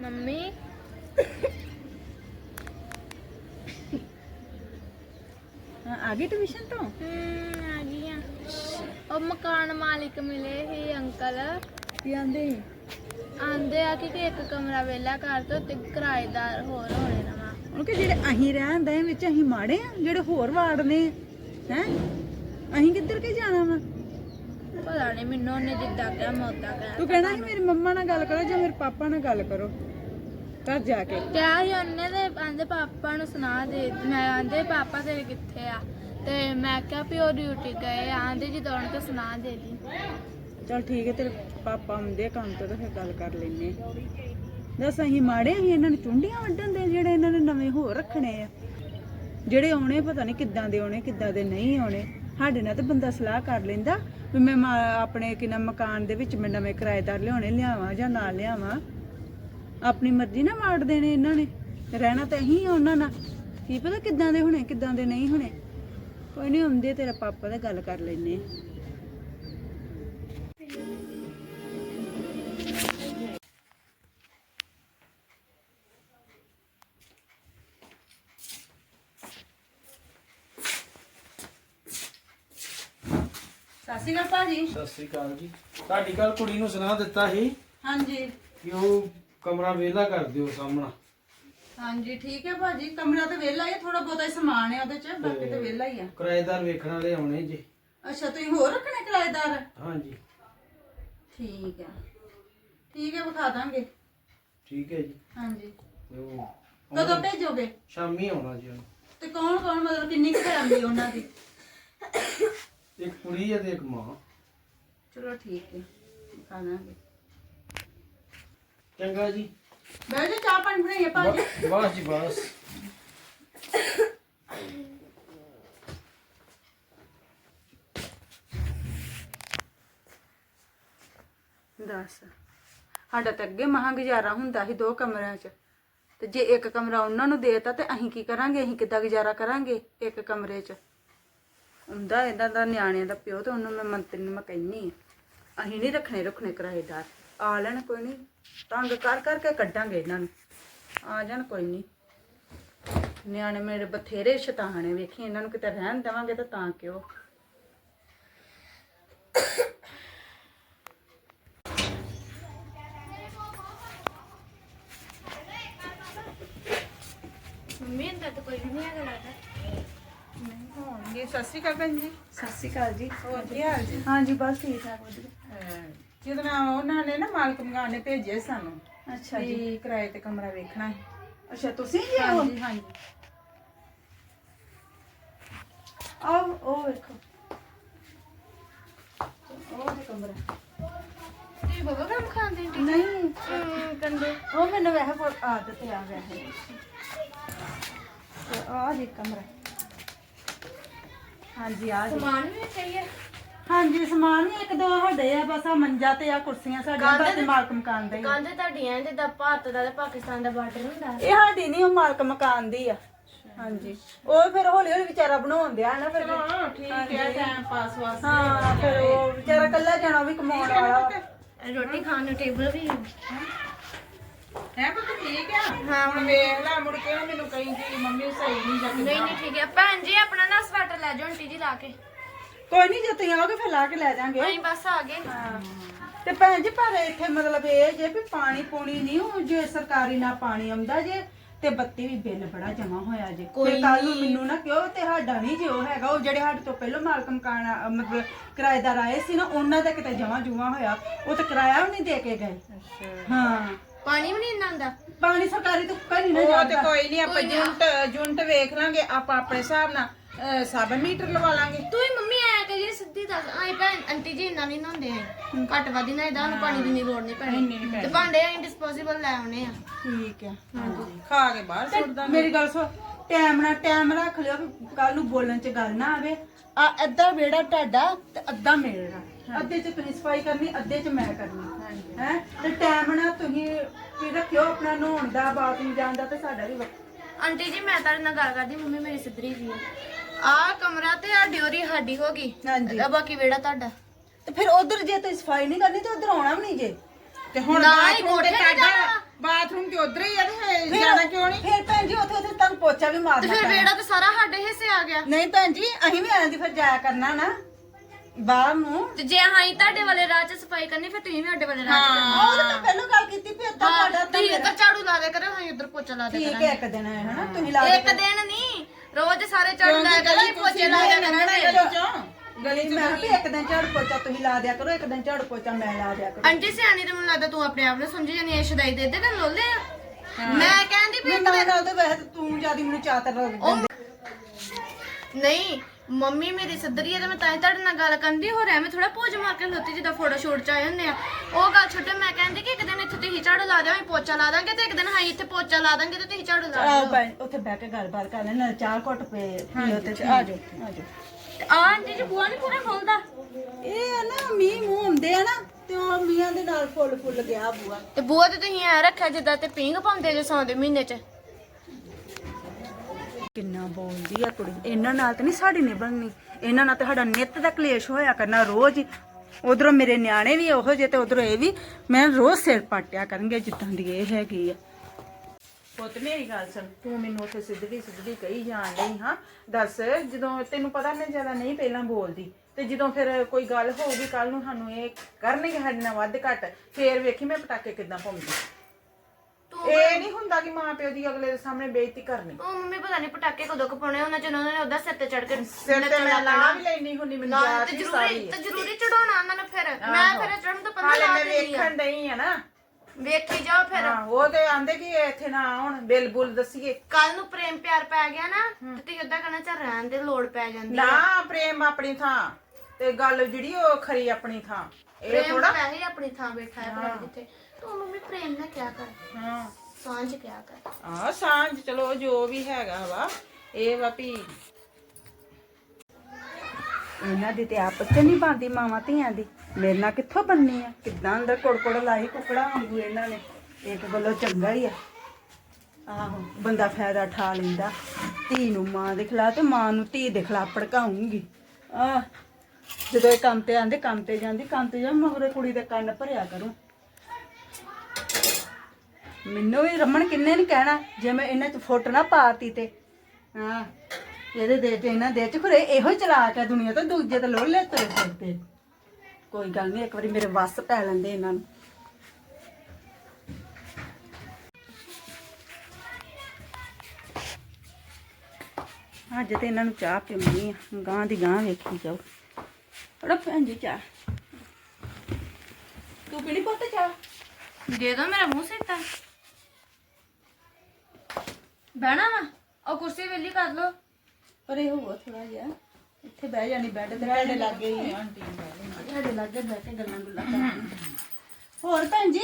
Mummy. ਆ ਗਈ tuition ਤੋਂ? ਹਮ ਆ ਗਈ ਆ। ਉਹ ਮਕਾਨ ਮਾਲਿਕ ਮਿਲੇ ਸੀ ਅੰਕਲ। ਕੀ ਆਂਦੇ? ਆਂਦੇ ਆ ਕਿ ਕਿ ਇੱਕ ਕਮਰਾ ਵੇਲਾ ਕਰ ਦੋ ਤੇ ਕਿਰਾਏਦਾਰ ਹੋਰ ਹੋਣੇ ਨਵਾਂ ਉਹ ਕਿ ਜਿਹੜੇ ਅਸੀਂ ਰਹਿੰਦੇ ਵਿੱਚ ਅਸੀਂ ਮਾੜੇ ਆ ਜਿਹੜੇ ਹੋਰ ਵਾਰਡ ਨੇ ਹੈ? ਅਸੀਂ ਕਿੱਧਰ ਕੇ ਜਾਣਾ ਵਾ? ਪਤਾ ਨਹੀਂ ਮੈਨੂੰ ਉਹਨੇ ਜਿੱਦਾਂ ਕਿਹਾ ਮੈਂ ਉਦਾਂ ਤੂੰ ਕਿਹਾ ਕਹਿਣਾ ਸੀ ਮੇਰੀ ਮੰਮਾ ਨਾਲ ਗੱਲ ਕਰੋ ਜਾਂ ਮੇਰੇ ਪਾਪਾ ਨਾਲ ਗੱਲ ਕਰੋ। ਘਰ ਜਾ ਕੇ। ਕਿਹਾ ਸੀ ਉਹਨੇ ਤੇ ਆਂਦੇ ਪਾਪਾ ਨੂੰ ਸੁਣਾ ਦੇ। ਮੈਂ ਆਂਦੇ ਪਾਪਾ ਤੇਰੇ ਕਿੱਥੇ ਆ? ਤੇ ਮੈਂ ਕਿਹਾ ਵੀ ਉਹ ਡਿਊਟੀ ਗਏ। ਆਂਦੇ ਜਦੋਂ ਆਉਣ ਤੇ ਸੁਣਾ ਦੇ ਦੀ। ਚਲ ਠੀਕ ਹੈ ਤੇਰੇ ਪਾਪਾ ਆਉਂਦੇ ਆ ਕੰਮ ਤੋਂ ਤਾਂ ਫਿਰ ਗੱਲ ਕਰ ਲੈਨੇ ਆ। ਦੱਸ ਅਸੀਂ ਮਾੜੇ ਅਸੀਂ ਇਹਨਾਂ ਨੂੰ ਚੁੰਡੀਆਂ ਵੱਢਣ ਦੇ ਜਿਹੜੇ ਇਹਨਾਂ ਨੇ ਨਵੇਂ ਹੋਰ ਰੱਖਣੇ ਆ। ਜਿਹੜੇ ਆਉਣੇ ਪਤਾ ਨਹੀਂ ਕਿੱਦਾਂ ਦੇ ਆਉਣੇ ਕਿੱਦਾਂ ਦੇ ਨਹੀਂ ਆਉਣੇ। ਸਾਡੇ ਨਾਲ ਤਾਂ ਬੰਦਾ ਸਲਾਹ ਕਰ ਲੈਂਦਾ। ਵੀ ਮੈਂ ਮਾ- ਆਪਣੇ ਕਿਨਾ ਮਕਾਨ ਦੇ ਵਿੱਚ ਮੈਂ ਨਵੇਂ ਕਿਰਾਏਦਾਰ ਲਿਆਉਣੇ, ਲਿਆਵਾਂ ਜਾਂ ਨਾ ਲਿਆਵਾਂ। ਆਪਣੀ ਮਰਜ਼ੀ ਨਾਲ ਵਾੜ ਦੇਣੇ ਇਹਨਾਂ ਨੇ। ਰਹਿਣਾ ਤਾਂ ਇਹੀ ਆ ਉਹਨਾਂ ਨਾਲ। ਕੀ ਪਤਾ ਕਿੱਦਾਂ ਦੇ ਹੋਣੇ, ਕਿੱਦਾਂ ਦੇ ਨਹੀਂ ਹੋਣੇ। ਕੋਈ ਨਹੀਂ ਆਉਂਦੇ ਤੇਰਾ ਪਾਪਾ ਨਾਲ ਗੱਲ ਕਰ ਲੈਨੇ ਆ। ਸਤਿ ਸ਼੍ਰੀ ਅਕਾਲ ਭਾਜੀ। ਸਤਿ ਸ੍ਰੀ ਅਕਾਲ ਜੀ। ਤੁਹਾਡੀ ਕੱਲ ਕੁੜੀ ਨੂੰ ਸੁਣਾ ਦਿੱਤਾ ਸੀ ਹਾਂਜੀ। ਕਿ ਉਹ ਕਮਰਾ ਵਿਹਲਾ ਕਰ ਦਿਓ ਸਾਹਮਣਾ। ਹਾਂਜੀ ਠੀਕ ਹੈ ਭਾਜੀ। ਕਮਰਾ ਤੇ ਵਿਹਲਾ ਹੀ ਥੋੜਾ ਬਹੁਤਾ ਹੀ ਸਮਾਨ ਹੈ ਉਹਦੇ ਚ ਬਾਕੀ ਤੇ ਵਿਹਲਾ ਹੀ ਆ। ਕਿਰਾਏਦਾਰ ਵੇਖਣ ਵਾਲੇ ਆਉਣੇ ਜੀ। ਅੱਛਾ ਤੁਸੀਂ ਹੋਰ ਰੱਖਣੇ ਕਿਰਾਏਦਾਰ? ਹਾਂਜੀ। ਠੀਕ ਹੈ। ਠੀਕ ਹੈ ਵਿਖਾ ਦਾਂਗੇ। ਠੀਕ ਹੈ ਜੀ। ਹਾਂਜੀ। ਤੇ ਉਹ ਕਦੋਂ ਭੇਜੋਗੇ? ਸ਼ਾਮੀ ਆਉਣਾ ਜੀ ਉਹਨੂੰ। ਤੇ ਕੌਣ ਕੌਣ ਮਤਲਬ ਕਿੰਨੀ ਕੁ ਫੈਮਿਲੀ ਉਹਨਾਂ ਦੀ? ਇੱਕ ਕੁੜੀ ਹੈ ਤੇ ਇੱਕ ਮਾਂ। ਚਲੋ ਠੀਕ ਹੈ ਵਿਖਾ ਦਾਂਗੇ ਚੰਗਾ ਜੀ। ਬਹਿ ਜਾ ਚਾਹ ਪਾਣੀ ਬਣਾਈਏ ਭਾਜੀ। ਬ- ਬਸ ਜੀ ਬਸ। ਦੱਸ ਸਾਡਾ ਤਾਂ ਅੱਗੇ ਮਹਾਂ ਗੁਜ਼ਾਰਾ ਹੁੰਦਾ ਸੀ ਦੋ ਕਮਰਿਆਂ 'ਚ। ਤੇ ਜੇ ਇੱਕ ਕਮਰਾ ਉਹਨਾਂ ਨੂੰ ਦੇਤਾ ਤੇ ਅਸੀਂ ਕੀ ਕਰਾਂਗੇ? ਅਸੀਂ ਕਿੱਦਾਂ ਗੁਜ਼ਾਰਾ ਕਰਾਂਗੇ ਇੱਕ ਕਮਰੇ 'ਚ? ਹੁੰਦਾ ਇਹਨਾਂ ਦਾ ਨਿਆਣਿਆਂ ਦਾ ਪਿਓ ਤੇ ਉਹਨੂੰ ਮੈਂ ਮੰਤਰੀ ਨੂੰ ਮੈਂ ਕਹਿੰਨੀ ਅਸੀਂ ਨਹੀਂ ਰੱਖਣੇ ਰੱਖਣੇ ਕਿਰਾਏਦਾਰ ਆ ਲੈਣ ਕੋਈ ਨਹੀਂ ਤੰਗ ਕਰ ਕਰਕੇ ਕੱਢਾਂਗੇ ਇਹਨਾਂ ਨੂੰ। ਆ ਜਾਣ ਕੋਈ ਨਹੀਂ ਨਿਆਣੇ ਮੇਰੇ ਬਥੇਰੇ ਸ਼ੈਤਾਨ ਨੇ, ਵੇਖੀ ਇਹਨਾਂ ਨੂੰ ਕਿਤੇ ਰਹਿਣ ਦੇਵਾਂਗੇ ਤਾਂ ਤਾਂ ਕਿਉਂ? ਮੰਮੀ, ਅੰਦਰ ਤਾਂ ਕੋਈ ਨਹੀਂ ਹੈਗਾ ਲੱਗਦਾ। ਸਤਿ ਸ਼੍ਰੀ ਅਕਾਲ ਭੈਣ ਜੀ। ਸਤਿ ਸ਼੍ਰੀ ਅਕਾਲ ਜੀ। ਹੋਰ ਕੀ ਹਾਲ ਜੀ? ਹਾਂਜੀ ਬਸ ਠੀਕ ਠਾਕ ਵਧੀਆ। ਜਦੋਂ ਨਾ ਉਹਨਾਂ ਨੇ ਨਾ ਮਾਲਕ ਮਕਾਨ ਨੇ ਭੇਜੇ ਸਾਨੂੰ ਅੱਛਾ ਵੀ ਕਿਰਾਏ ਤੇ ਕਮਰਾ ਵੇਖਣਾ ਹੈ। ਅੱਛਾ ਤੁਸੀਂ ਜੀ ਆਓ ਹਾਂਜੀ ਹਾਂਜੀ। ਆਓ ਉਹ ਵੇਖੋ। ਉਹ ਤੇ ਕਮਰਾ ਤੁਸੀਂ ਬਬਾ ਕੰਮ ਖਾਂਦੇ ਹੋ? ਨਹੀਂ। ਕੰਦੇ ਉਹ ਮੈਨੂੰ ਵੈਸੇ ਬਹੁਤ ਆਦਤ ਆ ਵੈਸੇ। ਤੇ ਆ ਜੀ ਕਮਰਾ ਹਾਂਜੀ ਆ ਜੀ। ਸਮਾਨ ਵੀ ਚਾਹੀਏ। ਹਾਂਜੀ ਸਮਾਨ ਵੀ ਇੱਕ ਦੋ ਸਾਡੇ ਆ ਬਸ ਆ ਮੰਜਾ ਤੇ ਆ ਕੁਰਸੀਆਂ ਸਾਡੀਆਂ ਬਾਕੀ ਮਾਲਕ ਮਕਾਨ ਦਾ ਹੀ ਆ। ਤੁਹਾਡੀਆਂ ਜਿੱਦਾਂ ਭਾਰਤ ਦਾ ਤੇ ਪਾਕਿਸਤਾਨ ਦਾ ਬਾਰਡਰ ਹੁੰਦਾ। ਇਹ ਸਾਡੀ ਨਹੀਂ ਉਹ ਮਾਲਕ ਮਕਾਨ ਦੀ ਆ। ਹਾਂਜੀ। ਉਹ ਫਿਰ ਹੌਲੀ ਹੌਲੀ ਵਿਚਾਰਾ ਬਣਾਉਣ ਦਿਆ ਨਾ ਫਿਰ। ਹਾਂ ਠੀਕ ਹੈ ਟਾਈਮ ਪਾਸ ਵਾਸਤੇ ਹਾਂ ਫਿਰ ਉਹ ਵਿਚਾਰਾ ਕੱਲਾ ਜਾਣਾ ਵੀ ਕਮਾਉਣ ਵਾਲਾ। ਵਾ। ਰੋਟੀ ਖਾਣ ਨੂੰ ਟੇਬਲ ਵੀ ਹੈ ਪੁੱਤ ਠੀਕ ਆ? ਹਾਂ ਹੁਣ ਵੇਖ ਲੈ ਮੁੜ ਕੇ ਨਾ ਮੈਨੂੰ ਕਹੀਂ ਕਿ ਮੰਮੀ ਸਹੀ ਨਹੀਂ ਜਾਂ ਨਹੀਂ ਨਹੀਂ ਠੀਕ ਹੈ ਭੈਣ ਜੀ ਆਪਣਾ ਨਾ ਸਵੈਟਰ ਲੈ ਜਾਓ ਆਂਟੀ ਜੀ ਲਾ ਕੇ। ਕੋਈ ਨਹੀਂ ਜੇ ਤੁਸੀਂ ਆਓਗੇ ਫਿਰ ਲਾ ਕੇ ਲੈ ਜਾਾਂਗੇ। ਅਸੀਂ ਬਸ ਆ ਗਏ। ਤੇ ਭੈਣ ਜੀ ਪਰ ਇੱਥੇ ਮਤਲਬ ਇਹ ਜੇ ਵੀ ਪਾਣੀ ਪੂਣੀ ਨਹੀਂ ਉਹ ਜੇ ਸਰਕਾਰੀ ਨਾਲ ਪਾਣੀ ਆਉਂਦਾ ਜੇ ਤੇ ਬੱਤੀ ਵੀ ਬਿੱਲ ਬੜਾ ਜਮਾ ਹੋਇਆ ਜੇ। ਕੋਈ ਕੱਲ ਨੂੰ ਮੈਨੂੰ ਨਾ ਕਿਉਂ ਤੇ ਸਾਡਾ ਨਹੀਂ ਜੇ ਉਹ ਹੈਗਾ ਉਹ ਜਿਹੜੇ ਸਾਡੇ ਤੋਂ ਪਹਿਲਾਂ ਮਾਲਕ ਮਕਾਨ ਮਤਲਬ ਕਿਰਾਏਦਾਰ ਆਏ ਸੀ ਨਾ ਉਹਨਾਂ ਦਾ ਕਿਤੇ ਜਮਾ ਜੂਆ ਹੋਇਆ ਉਹ ਤੇ ਕਿਰਾਇਆ ਵੀ ਨਹੀਂ ਦੇ ਕੇ ਗਏ। ਹਾਂ। ਪਾਣੀ ਵੀ ਨਹੀਂ ਇੰਨਾ ਆਉਂਦਾ ਪਾਣੀ ਸਰਕਾਰੀ ਤੋਂ ਕਰੀ ਨਾ ਜਾਂਦਾ। ਕੋਈ ਨਹੀਂ ਆਪਾਂ ਜੁੰਟ ਜੁੰਟ ਵੇਖ ਲਾਂਗੇ ਆਪਾਂ ਆਪਣੇ ਹਿਸਾਬ ਨਾਲ ਸਬ ਮੀਟਰ ਲਵਾ ਲਾਂਗੇ। ਤੂੰ ਹੀ ਮੰਮੀ ਆਇਆ ਕਰੀ ਸਿੱਧੀ ਦੱਸ ਆਈ ਭੈਣ ਆਂਟੀ ਜੀ ਇੰਨਾ ਨਹੀਂ ਨਹਾਉਂਦੇ ਆ ਘੱਟ ਵੱਧ ਨਾ ਇਹਦਾ ਨੂੰ ਪਾਣੀ ਦੀ ਨਹੀਂ ਲੋੜ ਨਹੀਂ ਪੈਣੀ। ਤੇ ਭਾਂਡੇ ਅਸੀਂ ਡਿਸਪੋਜ਼ੇਬਲ ਲੈ ਆਉਣੇ ਆ। ਠੀਕ ਹੈ ਖਾ ਕੇ ਬਾਹਰ ਸੁੱਟ ਦਾਂਗੇ। ਮੇਰੀ ਗੱਲ ਸੁਣ ਟਾਈਮ ਨਾਲ ਟਾਈਮ ਰੱਖ ਲਿਓ ਵੀ ਕੱਲ ਨੂੰ ਬੋਲਣ ਚ ਗੱਲ ਨਾ ਆਵੇ। ਆ ਅੱਧਾ ਵੇੜਾ ਤੁਹਾਡਾ ਤੇ ਅੱਧਾ ਮੇਰਾ। ਅੱਧੇ ਚ ਤੁਸੀਂ ਸਫ਼ਾਈ ਕਰਨੀ ਅੱਧੇ ਚ ਮੈਂ ਕਰਨੀ। ਹੈ? ਤੇ ਟਾਈਮ ਨਾਲ ਤੁਸੀਂ ਵੀ ਰੱਖਿਓ ਆਪਣਾ ਨਹਾਉਣ ਦਾ ਬਾਥਰੂਮ ਜਾਣ ਦਾ ਤੇ ਸਾਡਾ ਵੀ ਵਕਤ ਆਂਟੀ ਜੀ ਮੈਂ ਤੁਹਾਡੇ ਨਾਲ ਗੱਲ ਕਰਦੀ ਮੰਮੀ ਮੇਰੀ ਸਿੱਧਰੀ ਜੀ ਆ। ਕਮਰਾ ਤੇ ਆ ਡਿਓਰੀ ਸਾਡੀ ਹੋ ਗਈ। ਹਾਂਜੀ। ਤੇ ਬਾਕੀ ਵਿਹੜਾ ਤੁਹਾਡਾ। ਤੇ ਫਿਰ ਉਧਰ ਜੇ ਤੁਸੀਂ ਸਫ਼ਾਈ ਨਹੀਂ ਕਰਨੀ ਤੇ ਉਧਰ ਆਉਣਾ ਵੀ ਨਹੀਂ ਜੇ। ਤੇ ਹੁਣ ਨਾ ਹੀ ਬਾਥਰੂਮ ਤੇ ਕੋਠੇ ਤੇ ਤੁਹਾਡਾ ਜਾਣਾ। ਬਾਥਰੂਮ ਤੇ ਉਧਰ ਹੀ ਆ ਤੇ ਫਿਰ ਜਾਣਾ ਕਿਉਂ ਨਹੀਂ? ਫਿਰ ਭੈਣ ਜੀ ਉੱਥੇ ਉੱਥੇ ਤੁਹਾਨੂੰ ਪੋਚਾ ਵੀ ਤੇ ਮਾਰਨਾ ਫਿਰ ਪੈਣਾ। ਵੇੜਾ ਤੇ ਸਾਰਾ ਸਾਡੇ ਹਿੱਸੇ ਆ ਗਿਆ। ਨਹੀਂ ਭੈਣ ਜੀ ਅਸੀਂ ਵੀ ਆਏ ਦੀ ਫਿਰ ਜਾਇਆ ਕਰਨਾ ਨਾ। ਬਾਹਰ ਨੂੰ। ਤੇ ਜੇ ਹਾਂ ਤੁਹਾਡੇ ਵਾਲੇ ਰਾਹ 'ਚ ਸਫ਼ਾਈ ਕਰਨੀ ਫਿਰ ਤੁਸੀਂ ਵੀ ਸਾਡੇ ਵਾਲੇ ਰਾਹ 'ਚ ਕਰਨੀ। ਉਹ ਤਾਂ ਮੈਂ ਪਹਿਲਾਂ ਗੱਲ ਕੀਤੀ ਵੀ ਏਦਾਂ ਤੁਹਾਡਾ ਤੁਸੀਂ ਇੱਧਰ ਝਾੜੂ ਲਾ ਦੇ ਕਰੋ ਹਾਂ ਇੱਧਰ ਪੋਚਾ ਲਾ ਦੇ ਠੀਕ ਹੈ ਇੱਕ ਦਿਨ ਹੈ ਹਨਾ? ਤੁਸੀਂ ਲਾ ਇੱਕ ਦਿਨ ਨਹੀਂ ਰੋਜ਼ ਸਾਰੇ ਝਾੜੂ ਲਾਇਆ ਕਰਾਂਗੇ ਪੋਚੇ ਲਾ ਦਿਆ ਗਲੀ ਚੋਂ। ਗਲੀ ਮੈਂ ਕਿਹਾ ਵੀ ਇੱਕ ਦਿਨ ਝਾੜੂ ਪੋਚਾ ਤੁਸੀਂ ਲਾ ਦਿਆ ਕਰੋ ਇੱਕ ਦਿਨ ਝਾੜੂ ਪੋਚਾ ਮੈਂ ਲਾ ਦਿਆ ਕਰੋ। ਆਂਟੀ ਸਿਆਣੀ ਤੇ ਮੈਨੂੰ ਲੱਗਦਾ ਤੂੰ ਆਪਣੇ ਆਪ ਨੂੰ ਸਮਝੀ ਜਾਨੀ ਐ ਸ਼ਦਾਈ ਦੇ ਦੇ ਕਰ ਲੋਲੇ ਆ। ਮੈਂ ਕਹਿੰਦੀ ਵੀ ਮੈਂ ਨਾਲ ਤਾਂ ਵੈਸੇ ਤਾਂ ਤੂੰ ਜਿਆਦੀ ਮੈਨੂੰ ਚਾਤਰ ਉਹ ਨਹੀਂ ਮੰਮੀ ਮੇਰੀ ਸੱਦਰੀ ਹੈ ਤੇ ਮੈਂ ਤਾਂ ਹੀ ਤੁਹਾਡੇ ਨਾਲ ਗੱਲ ਕਰਦੀ ਹੋਰ ਐਵੇਂ ਥੋੜਾ ਪੋਜ ਮਾਰ ਕੇ ਲੋਤੀ ਜਿੱਦਾਂ ਫੋਟੋ ਸ਼ੂਟ ਚ ਆਏ ਹੁੰਦੇ ਆ। ਉਹ ਗੱਲ ਛੁੱਟੇ ਮੈਂ ਕਹਿੰਦੀ ਕਿ ਇੱਕ ਦਿਨ ਇੱਥੇ ਤੁਸੀਂ ਝਾੜੂ ਲਾ ਦਿਓ ਅਸੀਂ ਪੋਚਾ ਲਾ ਦਾਂਗੇ ਤੇ ਇੱਕ ਦਿਨ ਹਾਂ ਇੱਥੇ ਪੋਚਾ ਲਾ ਦਾਂਗੇ ਤੇ ਤੁਸੀਂ ਝਾੜੂ ਲਾ ਦਿਓ। ਭੈਣ ਉੱਥੇ ਬਹਿ ਕੇ ਗੱਲਬਾਤ ਕਰ ਲੈਣਾ ਚਾਹ ਘੁੱਟ ਪਏ ਪੀਓ ਤੇ ਆ ਜਾਓ ਆ ਜਾਓ ਆਂਟੀ ਜੀ ਬੂਆ ਨਹੀਂ ਪੂਰਾ ਖੋਲਦਾ? ਇਹ ਆ ਨਾ ਮੀਂਹ ਮੂੰਹ ਹੁੰਦੇ ਆ ਨਾ ਤੇ ਉਹ ਮੀਆਂ ਦੇ ਨਾਲ ਫੁੱਲ ਫੁੱਲ ਗਿਆ ਬੂਆ ਤੇ ਬੂਆ ਤੇ ਤੁਸੀਂ ਐ ਰੱਖਿਆ ਜਿੱਦਾਂ ਤੇ ਪਿੰਗ ਪਾਉਂਦੇ ਜੇ ਸੌਂਦੇ ਮਹੀਨੇ ਚ। ਕਿੰਨਾ ਬੋਲਦੀ ਆ ਕੁੜੀ। ਇਹਨਾਂ ਨਾਲ ਤੇ ਨਹੀਂ ਸਾਡੀ ਨਹੀਂ ਇਹਨਾਂ ਨਾਲ ਤੇ ਸਾਡਾ ਨਿੱਤ ਦਾ ਕਲੇਸ਼ ਹੋਇਆ ਕਰਨਾ, ਰੋਜ਼ ਹੀ। ਉਧਰੋਂ ਮੇਰੇ ਨਿਆਣੇ ਵੀ ਉਹੋ ਜਿਹੇ ਤੇ ਉਧਰੋਂ ਇਹ ਵੀ। ਮੈਂ ਰੋਜ਼ ਸਿਰ ਪਾਟਿਆ ਕਰਨਗੇ ਜਿੱਦਾਂ ਦੀ ਇਹ ਹੈਗੀ ਆ। ਪੁੱਤ, ਮੇਰੀ ਗੱਲ ਸੁਣ। ਤੂੰ ਮੈਨੂੰ ਉੱਥੇ ਸਿੱਧੀ ਸਿੱਧੀ ਕਹੀ ਜਾਣ ਲਈ ਹਾਂ। ਦੱਸ, ਜਦੋਂ ਤੈਨੂੰ ਪਤਾ ਮੈਂ ਜ਼ਿਆਦਾ ਨਹੀਂ ਪਹਿਲਾਂ ਬੋਲਦੀ। ਤੇ ਜਦੋਂ ਫਿਰ ਕੋਈ ਗੱਲ ਹੋਊਗੀ ਕੱਲ ਨੂੰ ਸਾਨੂੰ ਇਹ ਕਰਨਗੇ ਸਾਡੇ ਨਾਲ ਵੱਧ ਘੱਟ, ਫੇਰ ਵੇਖੀ ਮੈਂ ਪਟਾਕੇ ਕਿੱਦਾਂ ਪਾਉਂਦੀ। ਇਹ ਨਹੀਂ ਹੁੰਦਾ ਕਿ ਮਾਂ ਪਿਓ ਦੀ ਅਗਲੇ ਦੇ ਸਾਹਮਣੇ ਬੇਇੱਜ਼ਤੀ ਕਰਨੀ। ਉਹ ਮੰਮੀ ਪਤਾ ਨਹੀਂ ਪਟਾਕੇ ਕਦੋਂ ਕਪਾਉਣੇ ਉਹਨਾਂ ਚ ਉਹਨਾਂ ਨੇ ਉਹਦਾ ਸਿਰ ਤੇ ਚੜ ਕੇ ਸਿਰ ਤੇ ਮੈਂ ਲਾ ਵੀ ਲੈਣੀ ਹੁੰਦੀ ਮੈਨੂੰ ਨਾ ਯਾਦ ਤੇ ਜ਼ਰੂਰੀ ਸਾਰੀ। ਤੇ ਜ਼ਰੂਰੀ ਚੜਾਉਣਾ ਉਹਨਾਂ ਨੂੰ ਫਿਰ। ਮੈਂ ਫਿਰ ਚੜਨ ਤੋਂ ਪਹਿਲਾਂ ਹਾਲੇ ਲਾ ਮੈਂ ਆ। ਵੇਖਣ ਡਈ ਆ ਨਾ। ਵੇਖੀ ਜਾਓ ਫਿਰ। ਹਾਂ ਉਹ ਤੇ ਆਂਦੇ ਕਿ ਇੱਥੇ ਨਾ ਆਉਣ ਬਿਲ ਬੁਲ ਦਸੀਏ। ਕੱਲ ਨੂੰ ਪ੍ਰੇਮ ਪਿਆਰ ਪੈ ਗਿਆ ਨਾ ਤੇ ਤੁਸੀਂ ਓਦਾਂ ਕਹਿਣਾ ਚੱਲ ਰਹਿਣ ਦੇ ਲੋੜ ਪੈ ਜਾਂਦੀ ਨਾ ਪ੍ਰੇਮ ਆਪਣੀ ਥਾਂ। ਤੇ ਗੱਲ ਜਿਹੜੀ ਉਹ ਖਰੀ ਆਪਣੀ ਥਾਂ। ਇਹ ਪ੍ਰੇਮ ਥੋੜਾ ਹੀ ਆਪਣੀ ਥਾਂ ਬੈਠਾ ਹੈ ਪਤਾ ਨੀ ਕਿੱਥੇ ਤੂੰ ਮੰਮੀ ਪ੍ਰੇਮ ਨਾ ਕਿਆ ਕਰ। ਹਾਂ। ਸਾਂਝ ਕਿਆ ਕਰ। ਆ ਸਾਂਝ ਚਲੋ ਜੋ ਵੀ ਹੈਗਾ ਵਾ ਇਹ ਵਾ ਵੀ ਇਹਨਾਂ ਦੀ ਤੇ ਆਪਸ ਚ ਨਹੀਂ ਬਣਦੀ ਮਾਵਾਂ ਧੀਆਂ ਦੀ। ਮੇਰੇ ਨਾਲ ਕਿੱਥੋਂ ਬੰਨੀ ਆ? ਕਿੱਦਾਂ ਅੰਦਰ ਕੁੜਕੁੜ ਲਾਈ ਕੁਕੜਾ ਵਾਂਗੂ ਇਹਨਾਂ ਨੇ? ਇੱਕ ਗੱਲੋਂ ਚੰਗਾ ਹੀ ਆ। ਆਹੋ ਬੰਦਾ ਫਾਇਦਾ ਠਾ ਲੈਂਦਾ। ਧੀ ਨੂੰ ਮਾਂ ਦੇ ਖਿਲਾਫ ਤੇ ਮਾਂ ਨੂੰ ਧੀ ਦੇ ਖਿਲਾਫ ਭੜਕਾਉਂਗੀ। ਆ ਜਦੋਂ ਇਹ ਕੰਮ ਤੇ ਆਂਦੇ ਕੰਮ ਤੇ ਜਾਂਦੀ ਕੰਮ ਤੇ ਜਾ ਮਗਰੇ ਕੁੜੀ ਦੇ ਕੰਨ ਭਰਿਆ ਕਰੂੰ। ਮੈਨੂੰ ਵੀ ਰਮਨ ਕਿੰਨੇ ਨਹੀਂ ਕਹਿਣਾ, ਜੇ ਮੈਂ ਇਹਨਾਂ ਚ ਫੁੱਟ ਨਾ ਪਾਤੀ ਤੇ। ਹਾਂ, ਇਹਦੇ ਦੇ ਤੇ ਇਹਨਾਂ ਦੇ ਚ ਖਰੇ ਇਹੋ ਹੀ ਚਲਾ ਕੇ ਦੁਨੀਆ ਤੋਂ, ਦੂਜੇ ਤੇ ਲੋਲੇ ਤੁਰੇ ਫਿਰਦੇ। ਕੋਈ ਗੱਲ ਨਹੀਂ, ਇੱਕ ਵਾਰੀ ਮੇਰੇ ਵੱਸ ਪੈ ਲੈਂਦੇ ਇਹਨਾਂ ਨੂੰ। ਅੱਜ ਤੇ ਇਹਨਾਂ ਨੂੰ ਚਾਹ ਪਿਉਣੀ ਆ, ਗਾਂ ਦੀ ਗਾਂ ਵੇਖੀ ਜਾਓ। ਅੜਾ ਭੈਣ ਜੀ ਚਾਹ। ਤੂੰ ਪੀਣੀ ਪੁੱਤ ਚਾਹ? ਦੇ ਦੋ ਮੇਰਾ ਮੂੰਹ ਸਿੱਟਾ ਬਹਿਣਾ ਵਾ? ਉਹ ਕੁਰਸੀ ਵੇਲੀ ਕਰ ਲੋ ਪਰ ਇਹ ਹੋਊਗਾ ਥੋੜਾ ਜਿਹਾ। ਇੱਥੇ ਬਹਿ ਜਾਣੀ ਬੈੱਡ ਤੇ। ਤੁਹਾਡੇ ਲੱਗੇ ਹੀ ਆਂਟੀ ਤੁਹਾਡੇ ਲੱਗੇ ਬਹਿ ਕੇ ਗੱਲਾਂ ਗੁੱਲਾਂ ਕਰਨੀ ਹੋਰ ਭੈਣ ਜੀ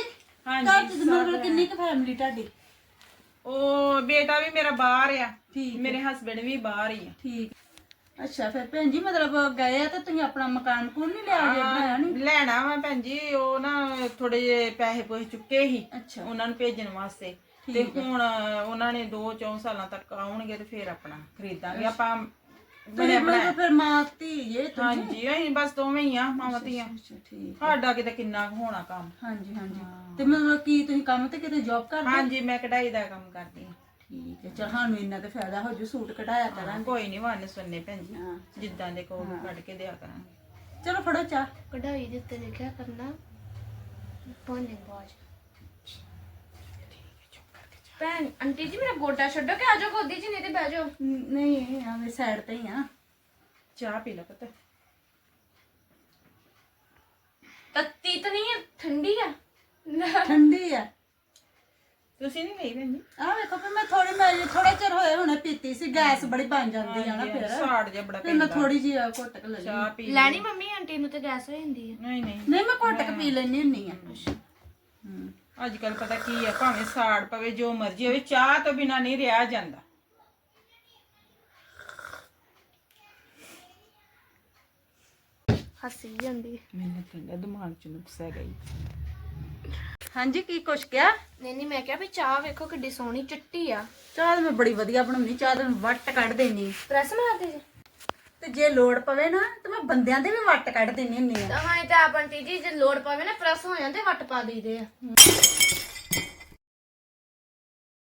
ਹਾਂਜੀ, ਘਰ ਚ ਮਤਲਬ ਕਿੰਨੀ ਕੁ ਫੈਮਿਲੀ ਤੁਹਾਡੀ? ਉਹ ਬੇਟਾ ਵੀ ਮੇਰਾ ਬਾਹਰ ਆ। ਠੀਕ ਮੇਰੇ ਹਸਬੰਡ ਵੀ ਬਾਹਰ ਹੀ ਆ। ਠੀਕ। ਅੱਛਾ ਫਿਰ ਭੈਣ ਜੀ ਮਤਲਬ ਗਏ ਆ ਤਾਂ ਤੁਸੀਂ ਆਪਣਾ ਮਕਾਨ ਕੋਲ ਨਹੀਂ ਲਿਆ ਜੇ ਬਣਾਇਆ ਨਹੀਂ? ਲੈਣਾ ਵਾ ਭੈਣ ਜੀ ਉਹ ਨਾ ਥੋੜੇ ਜਿਹੇ ਪੈਸੇ ਪੋਸੇ ਚੁੱਕੇ ਸੀ। ਅੱਛਾ। ਉਹਨਾਂ ਨੂੰ ਭੇਜਣ ਵਾਸਤੇ। ਤੇ ਹੁਣ ਉਹਨਾਂ ਨੇ 2-4 ਸਾਲਾਂ ਤੱਕ ਆਉਣਗੇ ਤੇ ਫਿਰ ਆਪਣਾ ਖਰੀਦਾਂਗੇ। ਆਪਾਂ ਤੁਸੀਂ ਮਤਲਬ ਫਿਰ ਮਾਂ ਧੀ ਜੇ ਤੁਸੀਂ ਹਾਂਜੀ ਅਸੀਂ ਬਸ ਦੋਵੇਂ ਹੀ ਆ ਮਾਵਾਂ ਧੀਆਂ। ਅੱਛਾ ਠੀਕ ਸਾਡਾ ਕਿਤੇ ਕਿੰਨਾ ਕੁ ਹੋਣਾ ਕੰਮ। ਹਾਂਜੀ ਹਾਂਜੀ। ਤੇ ਮਤਲਬ ਕੀ ਤੁਸੀਂ ਕੰਮ ਤੇ ਕਿਤੇ ਜੌਬ ਕਰਦੇ? ਹਾਂਜੀ ਮੈਂ ਕਢਾਈ ਦਾ ਕੰਮ ਕਰਦੀ ਹਾਂ। ਠੀਕ ਹੈ ਚਲ ਸਾਨੂੰ ਇੰਨਾ ਤੇ ਫਾਇਦਾ ਹੋ ਜੂ ਸੂਟ ਕਢਾਇਆ ਕਰਾਂਗੇ। ਕੋਈ ਨਹੀਂ ਵੰਨ ਸੁਣਨੇ ਭੈਣ ਜੀ। ਹਾਂ। ਜਿੱਦਾਂ ਦੇ ਕਹੋਗੇ ਕੱਢ ਕੇ ਦਿਆ ਕਰਾਂਗੇ। ਚਲੋ ਫੜੋ ਚਾਹ। ਕਢਾਈ ਦੇ ਉੱਤੇ ਲਿਖਿਆ ਕਰਨਾ। ਪੋਨੇ ਬਾਜ ਭੈਣ ਆਂਟੀ ਜੀ ਮੇਰਾ ਗੋਡਾ ਛੱਡੋ ਕਿ ਆਜੋ ਗੋਦੀ 'ਚ ਨਹੀਂ ਤੇ ਬਹਿ ਜਾਓ। ਨਹੀਂ ਆਵੇਂ ਸਾਈਡ ਤੇ ਹੀ ਆ। ਚਾਹ ਪੀ ਲੈ ਪਤਾ। ਤੱਤੀ ਤਾਂ ਨਹੀਂ ਹੈ ਠੰਡੀ ਆ। ਠੰਡੀ ਆ। ਤੁਸੀਂ ਨਹੀਂ ਲਈ ਭੈਣ ਜੀ? ਆ ਵੇਖੋ ਫਿਰ ਮੈਂ ਥੋੜੀ ਮੈਂ ਥੋੜੇ ਚਿਰ ਹੋਏ ਹੁਣੇ ਪੀਤੀ ਸੀ ਗੈਸ ਬੜੀ ਬਣ ਜਾਂਦੀ ਆ ਨਾ ਫਿਰ। ਸਾੜ ਜਿਹਾ ਬੜਾ ਫਿਰ ਮੈਂ ਥੋੜੀ ਜਿਹੀ ਆ ਘੁੱਟ ਕੇ ਲੈ ਲਈ। ਚਾਹ ਪੀ ਲੈਣੀ ਮੰਮੀ ਆਂਟੀ ਨੂੰ ਤੇ ਗੈਸ ਹੋ ਜਾਂਦੀ ਹੈ ਨਹੀਂ ਨਹੀਂ। ਨਹੀਂ ਮੈਂ ਘੁੱਟ ਕੇ ਪੀ ਲੈਣੀ ਹੁੰਨੀ ਆ। ਹੂੰ। ਅੱਜ ਕੱਲ ਪਤਾ ਕੀ ਹੈ ਭਾਵੇਂ ਸਾੜ ਪਵੇ ਜੋ ਮਰਜ਼ੀ ਹੋਵੇ ਚਾਹ ਤੋਂ ਬਿਨਾ ਨਹੀਂ ਰਿਹਾ ਜਾਂਦਾ। ਹੱਸੀ ਜਾਂਦੀ ਮੈਨੂੰ ਕਹਿੰਦਾ ਦਿਮਾਗ ਚ ਨੁਕਸ ਹੈ ਗਈ ਹਾਂਜੀ ਕੀ ਕੁਛ ਕਿਹਾ? ਨਹੀਂ ਨਹੀਂ ਮੈਂ ਕਿਹਾ ਵੀ ਚਾਹ ਵੇਖੋ ਕਿੱਡੀ ਸੋਹਣੀ ਚਿੱਟੀ ਆ। ਚਾਹ ਤਾਂ ਮੈਂ ਬੜੀ ਵਧੀਆ ਬਣਾਉਣੀ ਚਾਹ ਤਾਂ ਮੈਂ ਵੱਟ ਕੱਢ ਦੇਣੀ ਪ੍ਰੈਸ ਮਾਰਦੇ ਜੀ? ਤੇ ਜੇ ਲੋੜ ਪਵੇ ਨਾ, ਤੇ ਮੈਂ ਬੰਦਿਆਂ ਦੇ ਵੀ ਵੱਟ ਕੱਢ ਦਿੰਨੀ ਹੁੰਨੀ ਆ। ਤਾਂ ਹਾਂ ਤਾਂ ਆਪ ਆਂਟੀ ਜੀ ਜੇ ਲੋੜ ਪਵੇ ਨਾ, ਪ੍ਰੈਸ ਹੋ ਜਾਂਦੇ, ਵੱਟ ਪਾ ਦਈਦੇ ਆ।